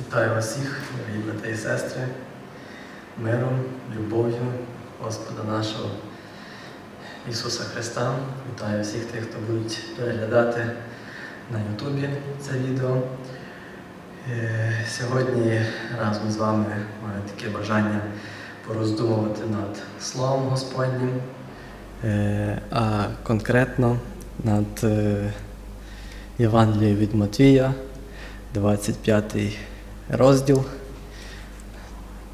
Вітаю вас всіх, дорогі брати і сестри, миром, любов'ю Господа нашого Ісуса Христа. Вітаю всіх тих, хто будуть переглядати на Ютубі це відео. Е, Сьогодні разом з вами маю таке бажання пороздумувати над Словом Господнім, Е, а конкретно над е, Євангелієм від Матвія, 25 розділ.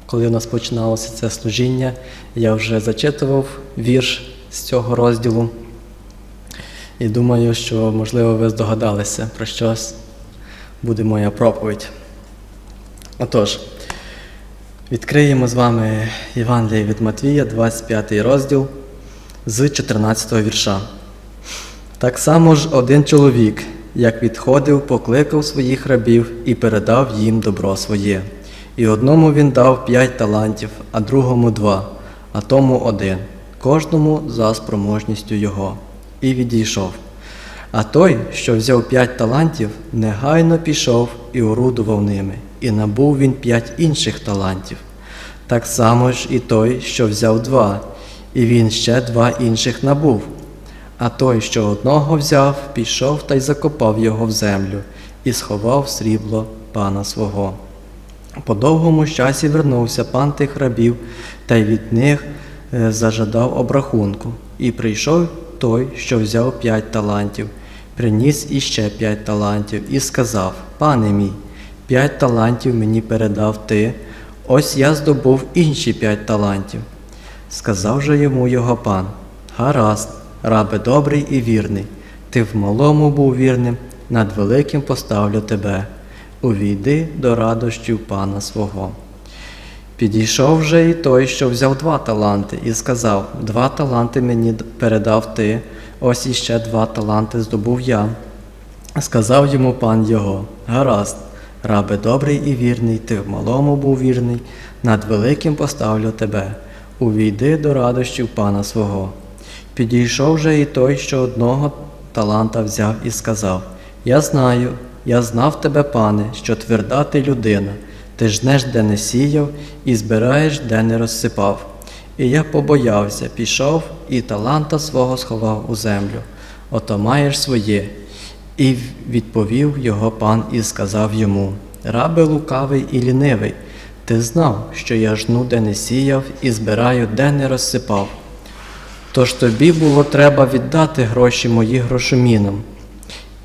Коли у нас починалося це служіння, я вже зачитував вірш з цього розділу. І думаю, що, можливо, ви здогадалися, про що буде моя проповідь. Отож, відкриємо з вами Євангеліє від Матвія, 25 розділ з 14 вірша. Так само ж один чоловік, як відходив, покликав своїх рабів і передав їм добро своє. І одному він дав п'ять талантів, а другому два, а тому один, кожному за спроможністю його, і відійшов. А той, що взяв п'ять талантів, негайно пішов і орудував ними, і набув він п'ять інших талантів. Так само ж і той, що взяв два, і він ще два інших набув. А той, що одного взяв, пішов та й закопав його в землю і сховав срібло пана свого. По довгому часі вернувся пан тих рабів, та й від них е, зажадав обрахунку. І прийшов той, що взяв п'ять талантів, приніс іще п'ять талантів, і сказав: Пане мій, п'ять талантів мені передав ти, ось я здобув інші п'ять талантів. Сказав же йому його пан: Гаразд, рабе добрий і вірний, ти в малому був вірним, над великим поставлю тебе. Увійди до радощів пана свого. Підійшов вже і той, що взяв два таланти, і сказав: Два таланти мені передав ти, ось іще два таланти здобув я. Сказав йому пан його: Гаразд, рабе добрий і вірний, ти в малому був вірний, над великим поставлю тебе. Увійди до радощів пана свого. Підійшов же і той, що одного таланта взяв і сказав: Я знаю, я знав тебе, пане, що тверда ти людина, ти жнеш, де не сіяв, і збираєш, де не розсипав. І я побоявся, пішов і таланта свого сховав у землю. Ото маєш своє. І відповів його пан і сказав йому: Рабе лукавий і лінивий, ти знав, що я жну, де не сіяв, і збираю, де не розсипав. Тож тобі було треба віддати гроші мої грошомінам.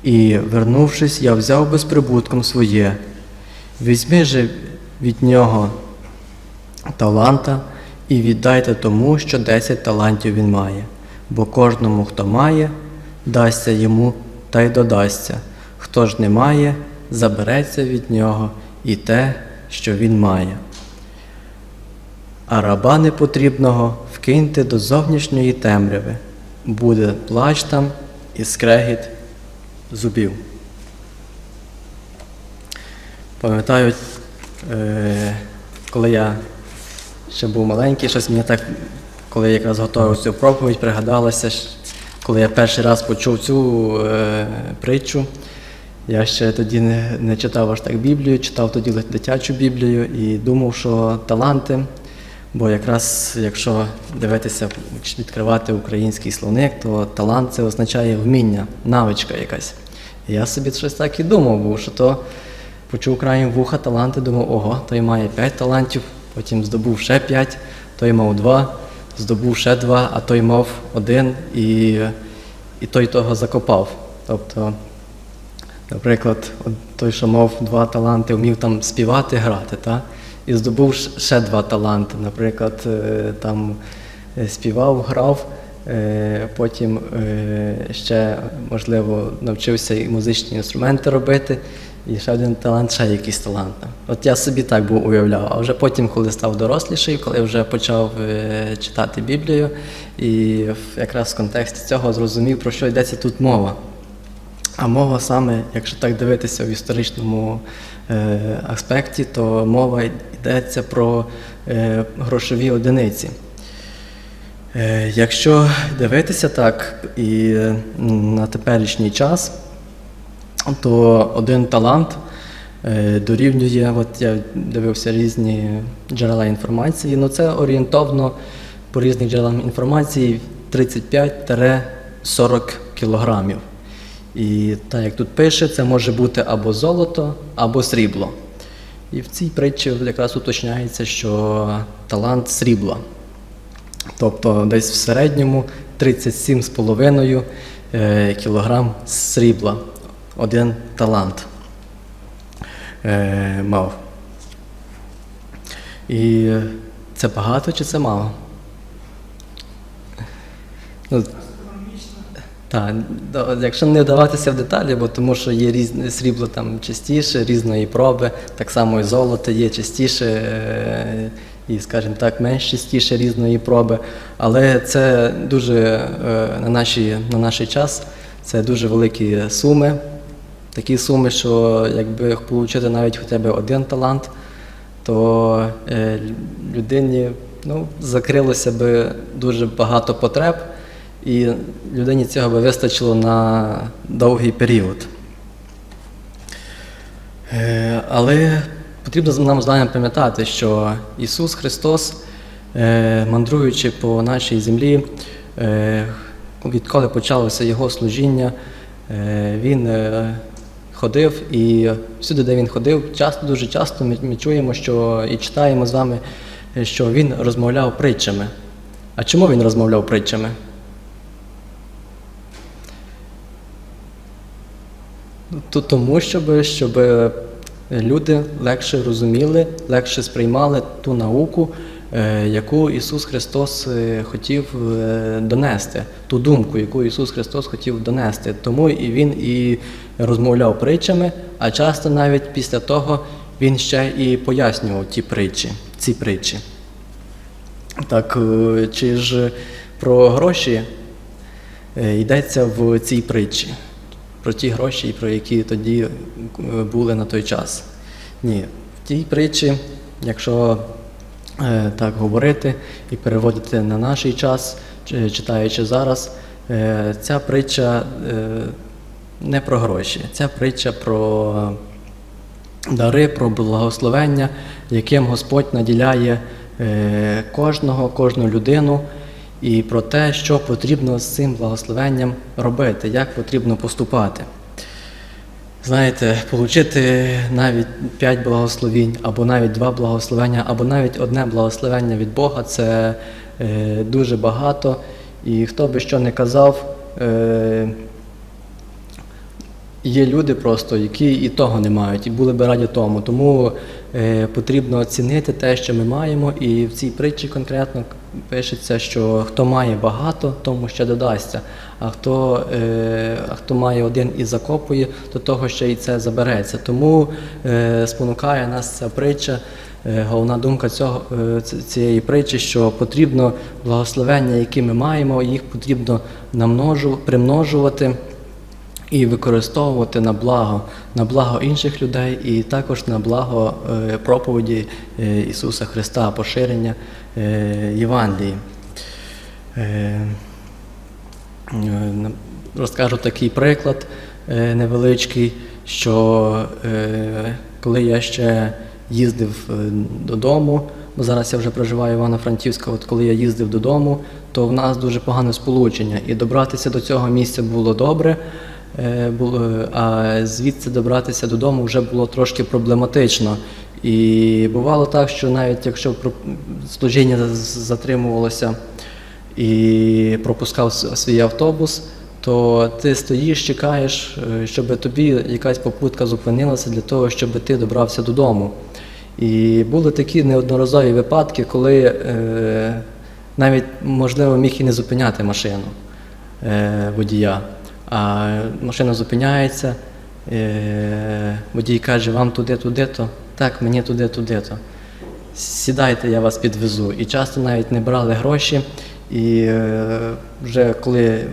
І, вернувшись, я взяв безприбутком своє. Візьми же від нього таланта і віддайте тому, що десять талантів він має. Бо кожному, хто має, дасться йому та й додасться. Хто ж не має, забереться від нього і те, що він має. А раба непотрібного вкиньте до зовнішньої темряви, буде плач там і скрегіт зубів. Пам'ятаю, е, коли я ще був маленький, щось мені так, коли я якраз готував цю проповідь, пригадалося, коли я перший раз почув цю е, притчу. Я ще тоді не, не читав аж так Біблію, читав тоді дитячу Біблію і думав, що таланти, бо якраз якщо дивитися, відкривати український словник, то талант це означає вміння, навичка якась. Я собі щось так і думав, був, що то почув краєм вуха таланти, думав, ого, той має 5 талантів, потім здобув ще 5, той мав 2, здобув ще 2, а той мав один і, і той того закопав. Тобто Наприклад, той, що мав два таланти, вмів там співати, грати, та? І здобув ще два таланти. Наприклад, е, там е, співав, грав, е, потім ще, можливо, навчився і музичні інструменти робити, і ще один талант, ще якийсь талант. От я собі так був уявляв. А вже потім, коли став доросліший, коли вже почав читати Біблію, і якраз в контексті цього зрозумів, про що йдеться тут мова. А мова саме, якщо так дивитися в історичному е, аспекті, то мова йдеться про е, грошові одиниці. Е, якщо дивитися так і на теперішній час, то один талант е, дорівнює. От я дивився різні джерела інформації. Ну це орієнтовно по різних джерелам інформації 35-40 кілограмів. І так як тут пише, це може бути або золото, або срібло. І в цій притчі якраз уточняється, що талант срібла. Тобто десь в середньому 37,5 е, кілограм срібла. Один талант е, мав. І це багато чи це мало? Так, якщо не вдаватися в деталі, бо тому що є різне срібло там частіше, різної проби, так само і золото є частіше е, і, скажімо так, менш частіше різної проби. Але це дуже е, на, наші, на наш час це дуже великі суми. Такі суми, що якби отримати навіть хоча б один талант, то е, людині ну, закрилося би дуже багато потреб, і людині цього би вистачило на довгий період. Е, Але потрібно нам з вами пам'ятати, що Ісус Христос, е, мандруючи по нашій землі, е, відколи почалося Його служіння, Він ходив і всюди, де він ходив, часто, дуже часто ми, ми чуємо, що і читаємо з вами, що він розмовляв притчами. А чому він розмовляв притчами? Тому, щоб, щоб люди легше розуміли, легше сприймали ту науку, е, яку Ісус Христос е, хотів е, донести, ту думку, яку Ісус Христос хотів донести. Тому і Він і розмовляв притчами, а часто навіть після того Він ще і пояснював ті притчі, ці притчі. Так, чи ж про гроші йдеться в цій притчі? Про ті гроші, про які тоді е, були на той час. Ні, в тій притчі, якщо е, так говорити і переводити на наш час, читаючи зараз, е, ця притча е, не про гроші, ця притча про дари, про благословення, яким Господь наділяє е, кожного, кожну людину, і про те, що потрібно з цим благословенням робити, як потрібно поступати. Знаєте, отримати навіть п'ять благословінь, або навіть два благословення, або навіть одне благословення від Бога це е, дуже багато. І хто би що не казав, е, Є люди просто, які і того не мають, і були би раді тому. Тому е, потрібно оцінити те, що ми маємо. І в цій притчі конкретно пишеться, що хто має багато, тому ще додасться. А хто, е, а хто має один і закопує, то того ще і це забереться. Тому е, спонукає нас ця притча. Е, Головна думка цього, е, цієї притчі, що потрібно благословення, які ми маємо, їх потрібно намножу, примножувати і використовувати на благо, на благо інших людей, і також на благо е, проповіді Ісуса Христа, поширення Євангелії. Е, е, Розкажу такий приклад е, невеличкий, що е, коли я ще їздив е, додому, бо зараз я вже проживаю в Івано-Франківську, от коли я їздив додому, то в нас дуже погане сполучення. І добратися до цього місця було добре, е, а звідси добратися додому вже було трошки проблематично. І бувало так, що навіть якщо служіння затримувалося і пропускав свій автобус, то ти стоїш, чекаєш, е, щоб тобі якась попутка зупинилася для того, щоб ти добрався додому. І були такі неодноразові випадки, коли е, навіть можливо міг і не зупиняти машину е, водія. А машина зупиняється, е, водій каже, вам туди, туди, то так, мені туди, туди, то сідайте, я вас підвезу. І часто навіть не брали гроші. І е, вже коли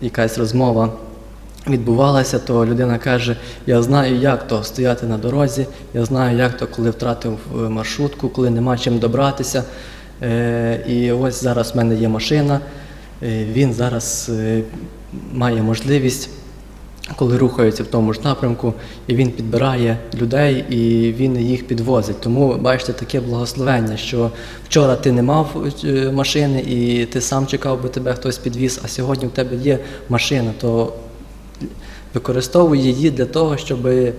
якась розмова відбувалася, то людина каже: Я знаю, як то стояти на дорозі, я знаю, як то, коли втратив е, маршрутку, коли нема чим добратися. Е, І ось зараз в мене є машина, він зараз має можливість коли рухаються в тому ж напрямку, і він підбирає людей і він їх підвозить. Тому бачите таке благословення, що вчора ти не мав е, машини і ти сам чекав, би тебе хтось підвіз, а сьогодні в тебе є машина, то використовуй її для того, щоб е,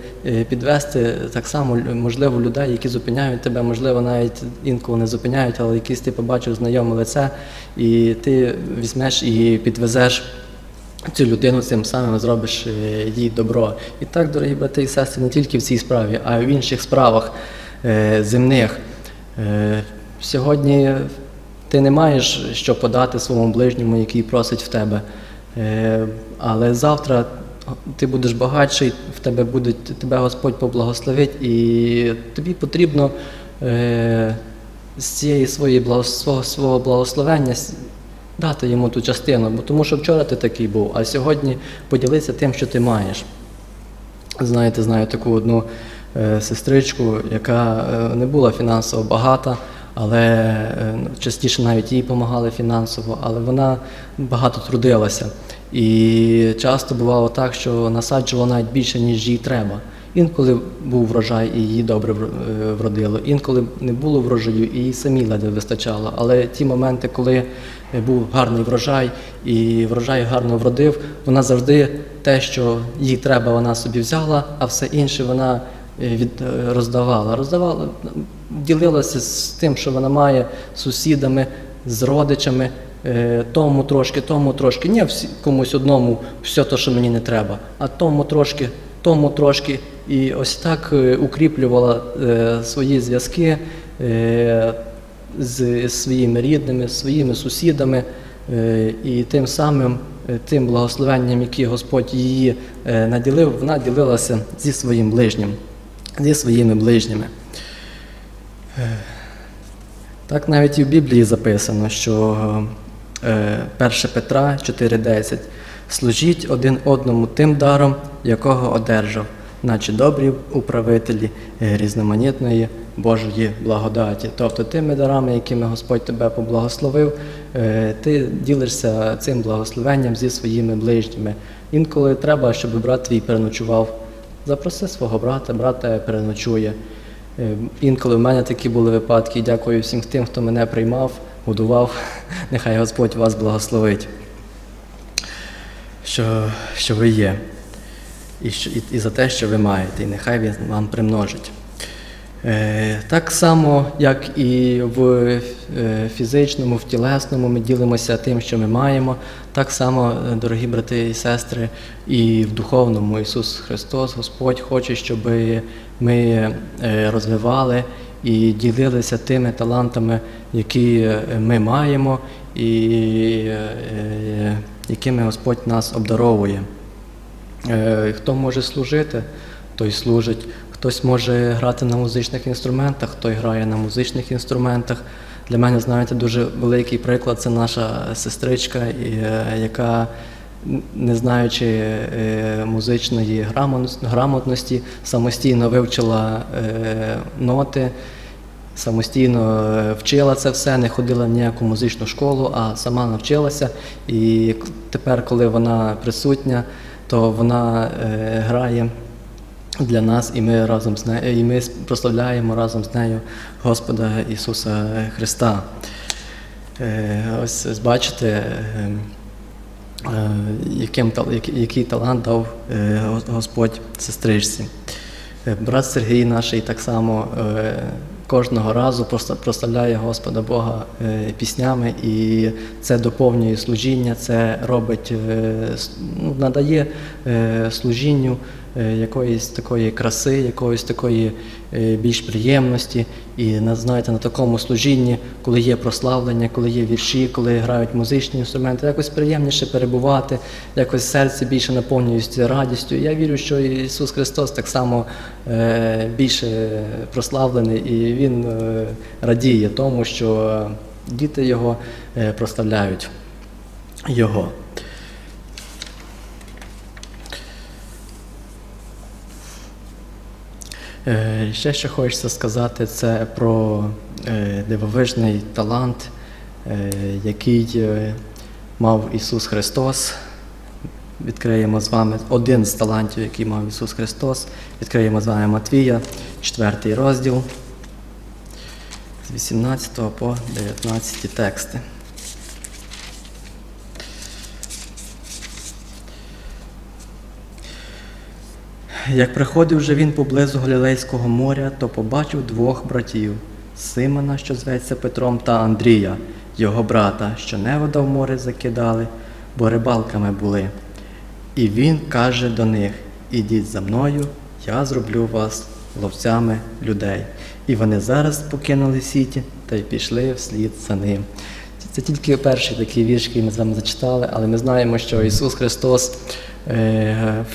підвести так само можливо людей, які зупиняють тебе, можливо, навіть інколи не зупиняють, але якийсь ти побачив знайоме лице, і ти візьмеш і підвезеш цю людину цим самим зробиш е, їй добро. І так, дорогі брати і сестри, не тільки в цій справі, а й в інших справах е, земних. Е, Сьогодні ти не маєш що подати своєму ближньому, який просить в тебе. Але завтра ти будеш багатший, в тебе буде, тебе Господь поблагословить, і тобі потрібно з цієї своєї свого, благословення дати йому ту частину, бо тому що вчора ти такий був, а сьогодні поділися тим, що ти маєш. Знаєте, знаю таку одну е, сестричку, яка е, не була фінансово багата, але е, частіше навіть їй допомагали фінансово, але вона багато трудилася. І часто бувало так, що насаджувала навіть більше, ніж їй треба. Інколи був врожай і їй добре е, вродило, інколи не було врожаю, і їй самі ледве вистачало. Але ті моменти, коли е, був гарний врожай і врожай гарно вродив, вона завжди те, що їй треба, вона собі взяла, а все інше вона е, від, роздавала. Роздавала, ділилася з тим, що вона має з сусідами, з родичами. Тому трошки, тому трошки. Не комусь одному все те, що мені не треба, а тому трошки, тому трошки. І ось так е, укріплювала е, свої зв'язки е, з своїми рідними, з своїми сусідами, і тим самим тим благословенням, яке Господь її наділив, вона ділилася зі своїм ближнім, зі своїми ближніми. Так навіть і в Біблії записано, що е, 1 Петра 4:10 служіть один одному тим даром, якого одержав, наче добрі управителі різноманітної Божої благодаті. Тобто тими дарами, якими Господь тебе поблагословив, е, ти ділишся цим благословенням зі своїми ближніми. Інколи треба, щоб брат твій переночував. Запроси свого брата, брат переночує. Е, Інколи в мене такі були випадки. Дякую всім тим, хто мене приймав, годував. Нехай Господь вас благословить, що, що ви є, і, що, і, і за те, що ви маєте, і нехай Він вам примножить. Е, Так само, як і в е, фізичному, в тілесному, ми ділимося тим, що ми маємо. Так само, е, дорогі брати і сестри, і в духовному Ісус Христос, Господь хоче, щоб ми е, розвивали і ділилися тими талантами, які ми маємо, і якими Господь нас обдаровує. Е, Хто може служити, той служить. Хтось може грати на музичних інструментах, той грає на музичних інструментах. Для мене, знаєте, дуже великий приклад це наша сестричка, е, яка, не знаючи е, музичної грамотності, самостійно вивчила ноти, самостійно е, вчила це все, не ходила в ніяку музичну школу, а сама навчилася. І тепер, коли вона присутня, то вона е, грає для нас, і ми разом з нею, і ми прославляємо разом з нею Господа Ісуса Христа. Е, Ось бачите, яким, який, талант дав Господь сестричці. Брат Сергій наш так само кожного разу прославляє Господа Бога е, піснями, і це доповнює служіння, це робить, е, ну, надає е, служінню якоїсь такої краси, якоїсь такої е, більш приємності. І на- знаєте, на такому служінні, коли є прославлення, коли є вірші, коли грають музичні інструменти, якось приємніше перебувати, якось серце більше наповнюється радістю. Я вірю, що Ісус Христос так само е, більше прославлений, і Він е, радіє тому, що діти Його е, прославляють Його. Ще що хочеться сказати, це про е, дивовижний талант, е, який е, мав Ісус Христос. відкриємо з вами один з талантів, який мав Ісус Христос. Відкриємо з вами Матвія, 4 розділ з 18 по 19 тексти. Як приходив же він поблизу Галілейського моря, то побачив двох братів Симона, що зветься Петром, та Андрія, його брата, що невода в море закидали, бо рибалками були. І він каже до них: Ідіть за мною, я зроблю вас ловцями людей. І вони зараз покинули сіті та й пішли вслід за ним. Це тільки перший такий вірш, який ми з вами зачитали, але ми знаємо, що Ісус Христос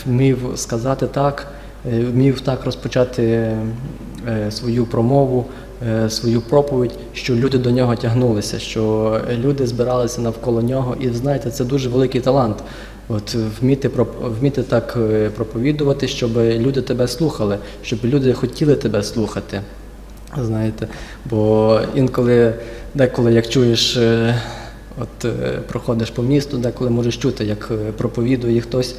вмів сказати так, е, вмів так розпочати е, свою промову, е, свою проповідь, що люди до нього тягнулися, що люди збиралися навколо нього. І знаєте, це дуже великий талант. От вміти вміти так е, проповідувати, щоб люди тебе слухали, щоб люди хотіли тебе слухати. Знаєте, бо інколи, деколи, як чуєш, е, от е, проходиш по місту, деколи можеш чути, як е, проповідує хтось.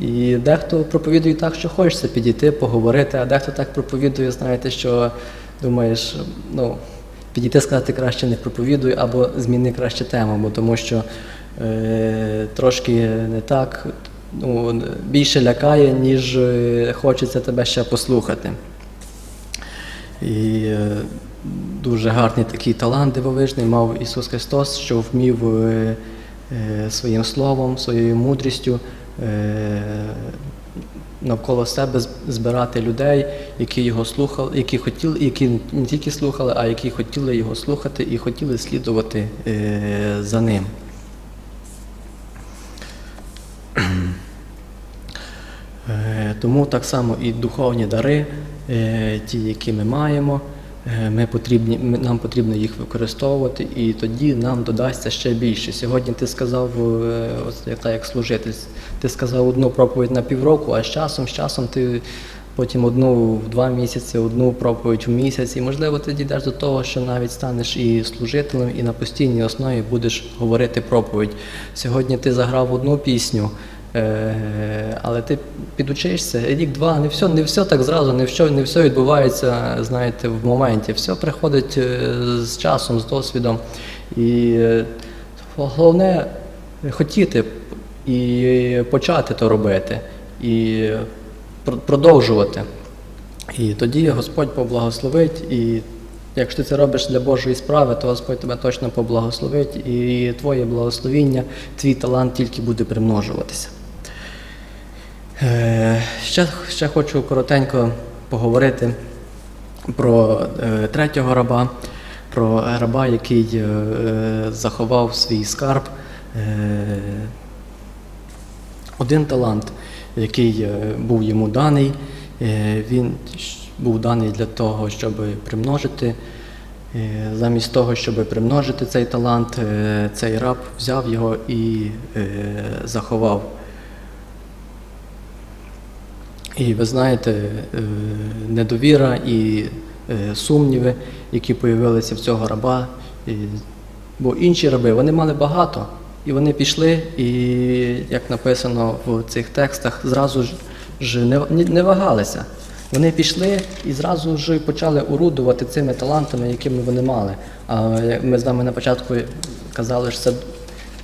І дехто проповідує так, що хочеться підійти, поговорити, а дехто так проповідує, знаєте, що думаєш, ну, підійти сказати краще не проповідуй, або зміни краще тему, бо тому що е, трошки не так, ну, більше лякає, ніж е, хочеться тебе ще послухати. І дуже гарний такий талант дивовижний мав Ісус Христос, що вмів е, е, своїм словом, своєю мудрістю е, навколо себе збирати людей, які його слухали, які хотіли, які не тільки слухали, а які хотіли його слухати і хотіли слідувати за ним. Тому так само і духовні дари, ті, які ми маємо, ми потрібні, нам потрібно їх використовувати, і тоді нам додасться ще більше. Сьогодні ти сказав, е, як як служитель, ти сказав одну проповідь на півроку, а з часом, з часом ти потім одну в два місяці, одну проповідь в місяць, і можливо ти дійдеш до того, що навіть станеш і служителем, і на постійній основі будеш говорити проповідь. Сьогодні ти заграв одну пісню. Е, Але ти підучишся рік-два, не все, не все так зразу, не все, не все відбувається, знаєте, в моменті. Все приходить е, з часом, з досвідом. І е, головне хотіти і почати то робити, і продовжувати. І тоді Господь поблагословить, і якщо ти це робиш для Божої справи, то Господь тебе точно поблагословить, і твоє благословіння, твій талант тільки буде примножуватися. Е, Ще, ще хочу коротенько поговорити про е, третього раба, про раба, який е, заховав свій скарб. Один талант, який був йому даний, він був даний для того, щоб примножити. Замість того, щоб примножити цей талант, цей раб взяв його і заховав. І ви знаєте, е, недовіра і е, сумніви, які появилися в цього раба. Бо інші раби вони мали багато, і вони пішли, і як написано в цих текстах, зразу ж не, вагалися. Вони пішли і зразу ж почали орудувати цими талантами, якими вони мали. А ми з вами на початку казали, що це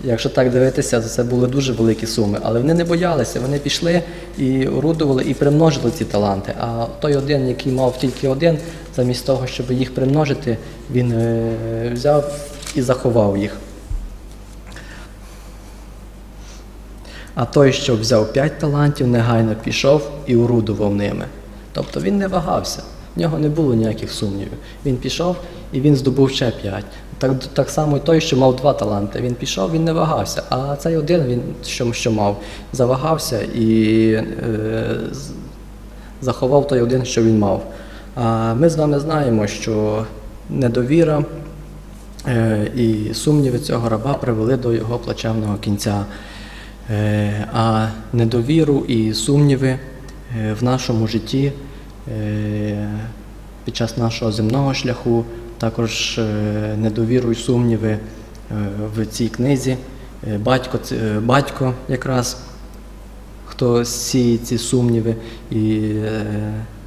Якщо так дивитися, то це були дуже великі суми. Але вони не боялися, вони пішли і орудували і примножили ці таланти. А той один, який мав тільки один, замість того, щоб їх примножити, він е, взяв і заховав їх. А той, що взяв п'ять талантів, негайно пішов і орудував ними. Тобто він не вагався, в нього не було ніяких сумнівів. Він пішов і він здобув ще п'ять. Так, так само той, що мав два таланти. Він пішов, він не вагався. А цей один, він що, що мав, завагався і е, заховав той один, що він мав. А ми з вами знаємо, що недовіра е, і сумніви цього раба привели до його плачевного кінця. Е, А недовіру і сумніви е, в нашому житті під час нашого земного шляху, також е, недовіру і сумніви е, в цій книзі. Е, Батько, е, батько якраз хто сіє ці сумніви. І е,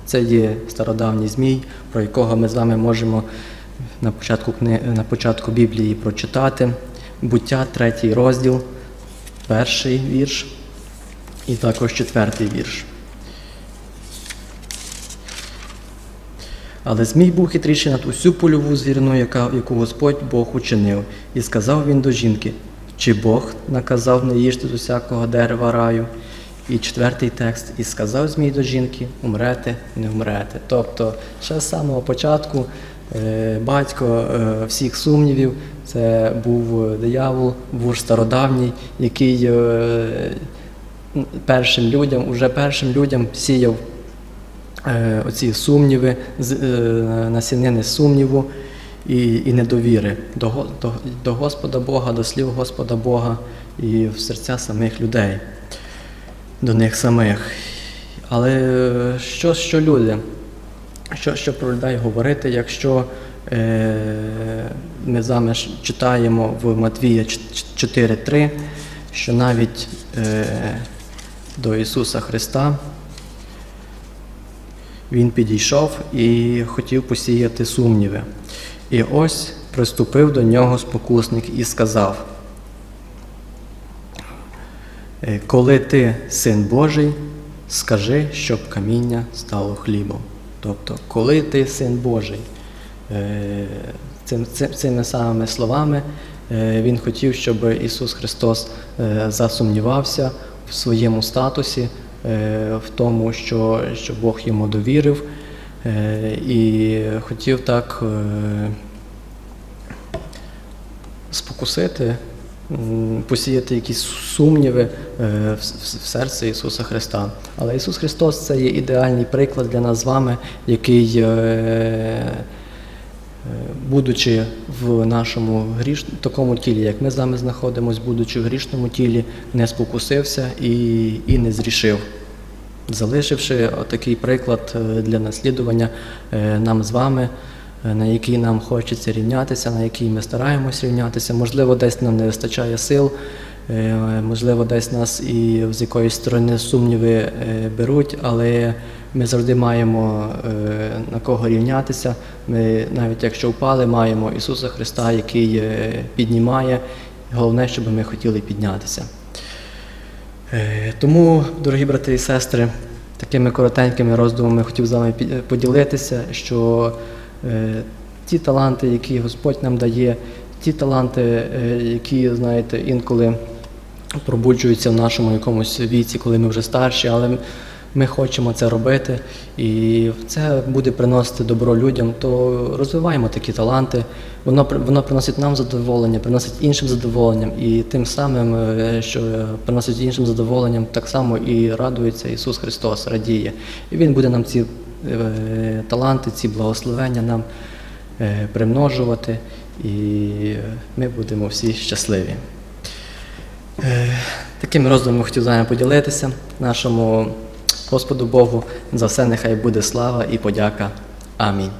це є стародавній змій, про якого ми з вами можемо на початку, на початку Біблії прочитати. Буття, третій розділ, перший вірш і також четвертий вірш. Але Змій був хитріший над усю польову звірину, яка, яку Господь Бог учинив. І сказав він до жінки: чи Бог наказав не їжте з усякого дерева раю? І четвертий текст, і сказав Змій до жінки: умрете, не вмрете. Тобто, ще з самого початку е, батько е, всіх сумнівів, це був диявол, був стародавній, який е, першим людям, уже першим людям сіяв е, оці сумніви, е, насінини сумніву і, і недовіри до, до, до Господа Бога, до слів Господа Бога і в серця самих людей, до них самих. Але е, що, що люди? Що, що про людей говорити, якщо е, ми з ж читаємо в Матвія 4.3, що навіть е, до Ісуса Христа він підійшов і хотів посіяти сумніви. І ось приступив до нього спокусник і сказав: «Е, Коли ти син Божий, скажи, щоб каміння стало хлібом. Тобто, коли ти син Божий, Е, цим, цим, цими самими словами е, він хотів, щоб Ісус Христос засумнівався в своєму статусі, в тому, що, що Бог йому довірив, е, і хотів так е, спокусити, посіяти якісь сумніви е, в, в Ісуса Христа. Але Ісус Христос це є ідеальний приклад для нас з вами, який, е, е, будучи в нашому гріш... такому тілі, як ми з вами знаходимося, будучи в грішному тілі, не спокусився і, і не зрішив залишивши такий приклад е, для наслідування е, нам з вами, е, на який нам хочеться рівнятися, на який ми стараємось рівнятися. Можливо, десь нам не вистачає сил, е, можливо, десь нас і з якоїсь сторони сумніви е, беруть, але ми завжди маємо е, на кого рівнятися. Ми, навіть якщо впали, маємо Ісуса Христа, який е, піднімає. Головне, щоб ми хотіли піднятися. Е, Тому, дорогі брати і сестри, такими коротенькими роздумами хотів з вами поділитися, що ті таланти, які Господь нам дає, ті таланти, які, знаєте, інколи пробуджуються в нашому якомусь віці, коли ми вже старші, але ми хочемо це робити, і це буде приносити добро людям, то розвиваємо такі таланти. Воно, воно приносить нам задоволення, приносить іншим задоволенням, і тим самим, е, що приносить іншим задоволенням, так само і радується Ісус Христос, радіє. І Він буде нам ці е, таланти, ці благословення нам е, примножувати, і ми будемо всі щасливі. Такими роздумами хотів з вами поділитися нашому Господу Богу. За все нехай буде слава і подяка. Амінь.